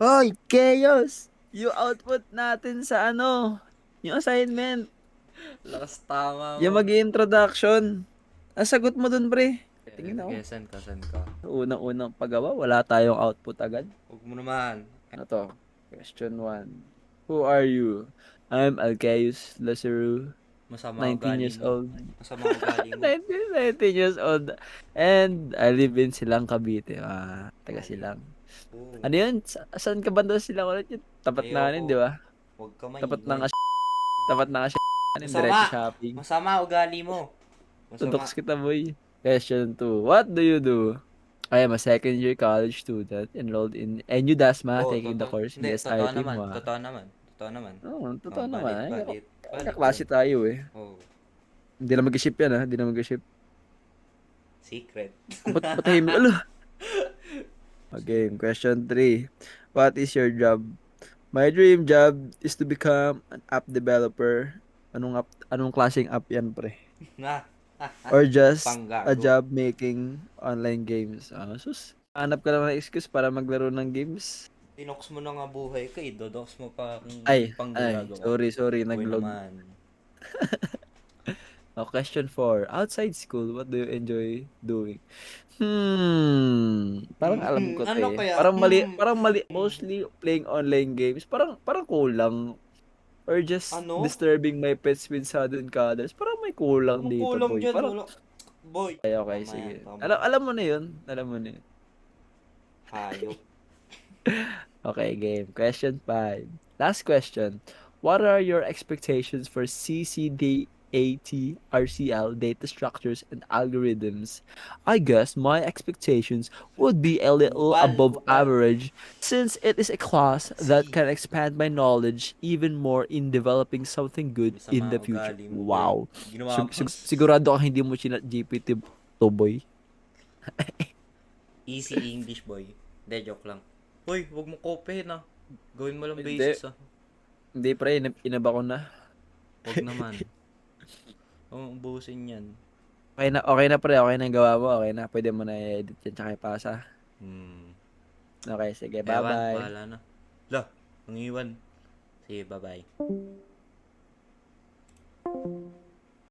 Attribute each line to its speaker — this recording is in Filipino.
Speaker 1: Oy, chaos! Yung output natin sa ano, yung assignment.
Speaker 2: Lakas tama mo.
Speaker 1: Yung mag introduction Ang sagot mo dun, pre. Tingin ako.
Speaker 2: Sige, send ka, send ka.
Speaker 1: Unang-unang paggawa, wala tayong output agad.
Speaker 2: Huwag mo naman.
Speaker 1: Ano to? Question 1. Who are you? I'm Alcaeus Lazaro,
Speaker 2: Masama
Speaker 1: 19
Speaker 2: ugali
Speaker 1: years
Speaker 2: mo.
Speaker 1: old.
Speaker 2: Masama ugali mo.
Speaker 1: 19, 19 years old. And I live in Silang, Cavite. Ah, taga Silang.
Speaker 2: Oo.
Speaker 1: Ano yun? Sa- saan ka ba daw Silang ulit yun? Tapat na
Speaker 2: Ayoko.
Speaker 1: kanin, di ba?
Speaker 2: Huwag ka maingay.
Speaker 1: Tapat na nga Tapat na nga Ano
Speaker 2: Masama.
Speaker 1: Diretso shopping.
Speaker 2: Masama ugali mo. Masama.
Speaker 1: Tutoks kita, boy. Question 2. What do you do? I am a second year college student enrolled in NU Dasma
Speaker 2: Oo,
Speaker 1: taking the
Speaker 2: totoo-
Speaker 1: course in
Speaker 2: Hindi,
Speaker 1: the
Speaker 2: totoo
Speaker 1: SIT
Speaker 2: naman.
Speaker 1: mo. ah.
Speaker 2: Totoo naman. Totoo naman.
Speaker 1: Oo, totoo
Speaker 2: Oh,
Speaker 1: naman. Ay,
Speaker 2: valid. Valid
Speaker 1: Kaklase tayo eh.
Speaker 2: Oh,
Speaker 1: Hindi na mag-ship yan ha. Hindi na mag-ship.
Speaker 2: secret.
Speaker 1: Ba't patahimik? Alo. Okay, question 3. What is your job? My dream job is to become an app developer. Anong app, anong klaseng app yan, pre? Or just
Speaker 2: panggago.
Speaker 1: a job making online games. Ah, sus. Hanap ka lang ng excuse para maglaro ng games.
Speaker 2: Tinoks mo na nga buhay ka eh. Mo pa kung
Speaker 1: Ay, ay, sorry, sorry,
Speaker 2: Boy
Speaker 1: naglog.
Speaker 2: naman.
Speaker 1: Oh, question 4. Outside school, what do you enjoy doing? Hmm, parang alam ko
Speaker 2: Hmm,
Speaker 1: 'to
Speaker 2: ano
Speaker 1: eh.
Speaker 2: kaya?
Speaker 1: Parang mali,
Speaker 2: Hmm.
Speaker 1: parang mali, mostly playing online games. Parang parang kulang or just
Speaker 2: Ano?
Speaker 1: disturbing my pets with sudden colors. Parang may kulang
Speaker 2: Anong
Speaker 1: dito,
Speaker 2: kulang
Speaker 1: boy.
Speaker 2: dyan?
Speaker 1: Parang
Speaker 2: Wala. Boy.
Speaker 1: okay, okay,
Speaker 2: Tama
Speaker 1: sige.
Speaker 2: yan, tama.
Speaker 1: Alam alam mo na 'yun. Alam mo na 'yun.
Speaker 2: Hayop.
Speaker 1: Okay, game. Question 5. Last question. What are your expectations for CCDAT RCL data structures and algorithms? I guess my expectations would be a little above average since it is a class that can expand my knowledge even more in developing something good in the future. Wow.
Speaker 2: Ginawa
Speaker 1: Sig- sig- sigurado ka hindi mo chinat GPT to boy.
Speaker 2: Easy English, boy. Hindi, joke lang. Hoy, wag mo copy na. Gawin mo lang basics ah.
Speaker 1: Hindi pre, inab- inaba ko na.
Speaker 2: Wag naman. Huwag ubusin yan.
Speaker 1: Okay na, okay na pre, okay na yung gawa mo, okay na. Pwede mo na i-edit yan tsaka ipasa.
Speaker 2: Hmm.
Speaker 1: Okay, sige,
Speaker 2: Ewan,
Speaker 1: bye-bye.
Speaker 2: bahala na. Lah, nangiwan. Sige, bye-bye.